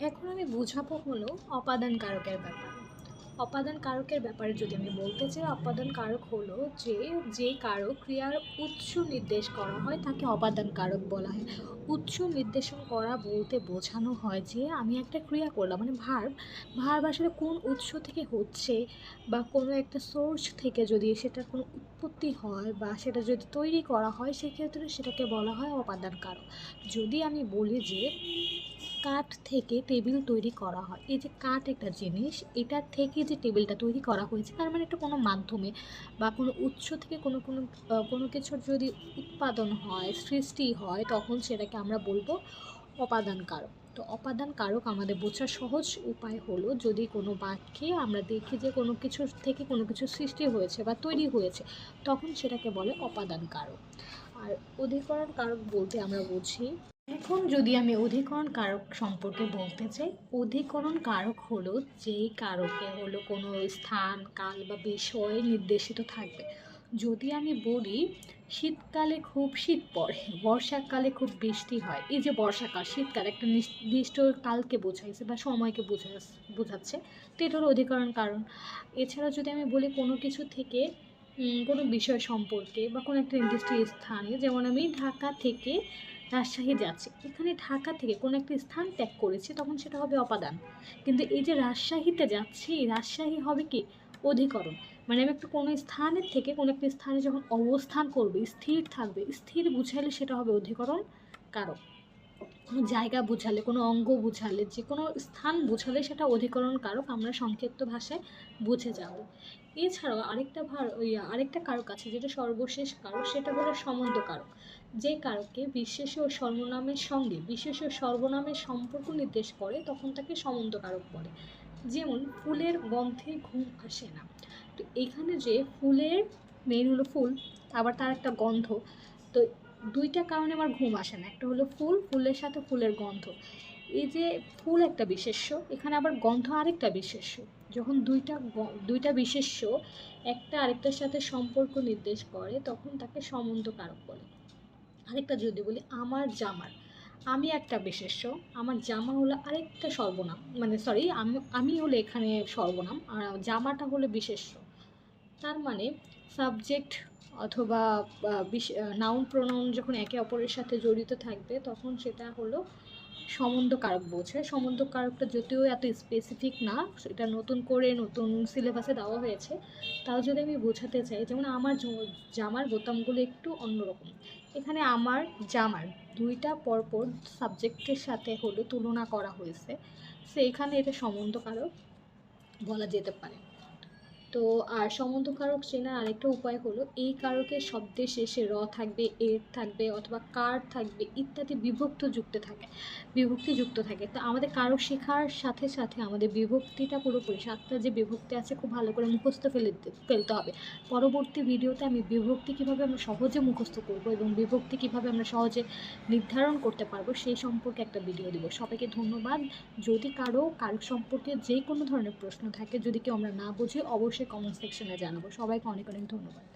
এখন আমি বুঝাবো হলো অপাদান কারকের ব্যাপার। অপাদান কারকের ব্যাপারে যদি আমি বলতে চাই, অপাদান কারক হলো যে যে কারক ক্রিয়ার উৎস নির্দেশ করা হয় তাকে অপাদান কারক বলা হয়। উৎস নির্দেশন করা বলতে বোঝানো হয় যে, আমি একটা ক্রিয়া করলাম মানে ভার্ব ভার্ব আসলে কোন উৎস থেকে হচ্ছে বা কোনো একটা সোর্স থেকে যদি সেটার কোনো উৎপত্তি হয় বা সেটা যদি তৈরি করা হয়, সেক্ষেত্রে সেটাকে বলা হয় অপাদান কারক। যদি আমি বলি যে কাঠ থেকে টেবিল তৈরি করা হয়। এই যে কাঠ একটা জিনিস, এটার থেকে যে টেবিলটা তৈরি করা হয়েছে, তার মানে এটা কোনো মাধ্যমে বা কোনো উৎস থেকে কোনো কোনো কোনো কিছুর যদি উৎপাদন হয়, সৃষ্টি হয়, তখন সেটাকে আমরা বলব অপাদান কারক তো অপাদান কারক আমাদের বোঝার সহজ উপায় হলো, যদি কোনো বাক্যে আমরা দেখি যে কোনো কিছুর থেকে কোনো কিছু সৃষ্টি হয়েছে বা তৈরি হয়েছে, তখন সেটাকে বলে অপাদান কারক আর অধিকরণ কারক বলতে আমরা বুঝি এখন যদি আমি অধিকরণ কারক সম্পর্কে বলতে চাই, অধিকরণ কারক হলো যেই কারকে হলো কোনো স্থান, কাল বা বিষয় নির্দেশিত থাকবে। যদি আমি বলি শীতকালে খুব শীত পড়ে, বর্ষাকালে খুব বৃষ্টি হয়, এই যে বর্ষাকাল, শীতকাল একটা নির্দিষ্ট কালকে বোঝাইছে বা সময়কে বোঝা বোঝাচ্ছে, তো এটা হলো অধিকরণ কারণ। এছাড়া যদি আমি বলি কোনো কিছু থেকে কোনো বিষয় সম্পর্কে বা কোনো একটা নির্দিষ্ট স্থানে, যেমন আমি ঢাকা থেকে রাজশাহী যাচ্ছে। এখানে ঢাকা থেকে কোনো একটা স্থান ত্যাগ করেছে, তখন সেটা হবে অপাদান। কিন্তু এই যে রাজশাহীতে যাচ্ছি, রাজশাহী হবে কি? অধিকরণ। মানে আমি একটা কোনো স্থানের থেকে কোনো একটা স্থানে যখন অবস্থান করবে, স্থির থাকবে, স্থির বুঝাইলে সেটা হবে অধিকরণ কারক। কোনো জায়গা বোঝালে, কোনো অঙ্গ বোঝালে, যে কোনো স্থান বোঝালে সেটা অধিকরণ কারক আমরা সংক্ষিপ্ত ভাষায় বুঝে যাব। এছাড়াও আরেকটা ভার আরেকটা কারক আছে যেটা সর্বশেষ কারক, সেটা হলো সম্বন্ধ কারক। যে কারকে বিশেষ ও সর্বনামের সঙ্গে, বিশেষ ও সর্বনামের সম্পর্ক নির্দেশ করে, তখন তাকে সম্বন্ধ কারক বলে। যেমন, ফুলের গন্ধে ঘুম আসে না। তো এখানে যে ফুলের মেন হলো ফুল, আবার তার একটা গন্ধ, তো দুইটা কারণে আমার ঘুম আসে না। একটা হলো ফুল, ফুলের সাথে ফুলের গন্ধ। এই যে ফুল একটা বিশেষ্য, এখানে আবার গন্ধ আরেকটা বিশেষ্য। যখন দুইটা দুইটা বিশেষ্য একটা আরেকটার সাথে সম্পর্ক নির্দেশ করে, তখন তাকে সম্বন্ধ কারক বলে। আরেকটা যদি বলি, আমার জামার। আমি একটা বিশেষ্য, আমার জামা হলো আরেকটা সর্বনাম। মানে সরি আমি হলো এখানে সর্বনাম, আর জামাটা হলো বিশেষ্য। তার মানে সাবজেক্ট অথবা নাউন প্রোনাউন যখন একে অপরের সাথে জড়িত থাকবে, তখন সেটা হলো সম্বন্ধ কারক বোঝায় সম্বন্ধ কারকটা যদিও এত স্পেসিফিক না এটা নতুন করে নতুন সিলেবাসে দেওয়া হয়েছে, তাও যদি আমি বোঝাতে চাই, যেমন আমার জামার বোতামগুলো একটু অন্যরকম। এখানে আমার, জামার দুইটা পরপর সাবজেক্টের সাথে হলো তুলনা করা হয়েছে সে এখানে এটা সম্বন্ধ কারক বলা যেতে পারে। তো আর সম্বন্ধ কারক চেনার আরেকটা উপায় হলো, এই কারকের শব্দের শেষে র থাকবে, এর থাকবে অথবা কার থাকবে ইত্যাদি বিভক্ত যুক্ত থাকে, বিভক্তি যুক্ত থাকে। তো আমাদের কারক শেখার সাথে সাথে আমাদের বিভক্তিটা পুরোপুরি, সাতটা যে বিভক্তি আছে খুব ভালো করে মুখস্থ ফেলে ফেলতে হবে। পরবর্তী ভিডিওতে আমি বিভক্তি কীভাবে আমরা সহজে মুখস্থ করব এবং বিভক্তি কীভাবে আমরা সহজে নির্ধারণ করতে পারব সেই সম্পর্কে একটা ভিডিও দেবো। সবাইকে ধন্যবাদ। যদি কারও কারক সম্পর্কে যে কোনো ধরনের প্রশ্ন থাকে, যদি কেউ আমরা না বুঝি অবশ্যই কমেন্ট সেকশনে জানাব। সবাইকে অনেক অনেক ধন্যবাদ।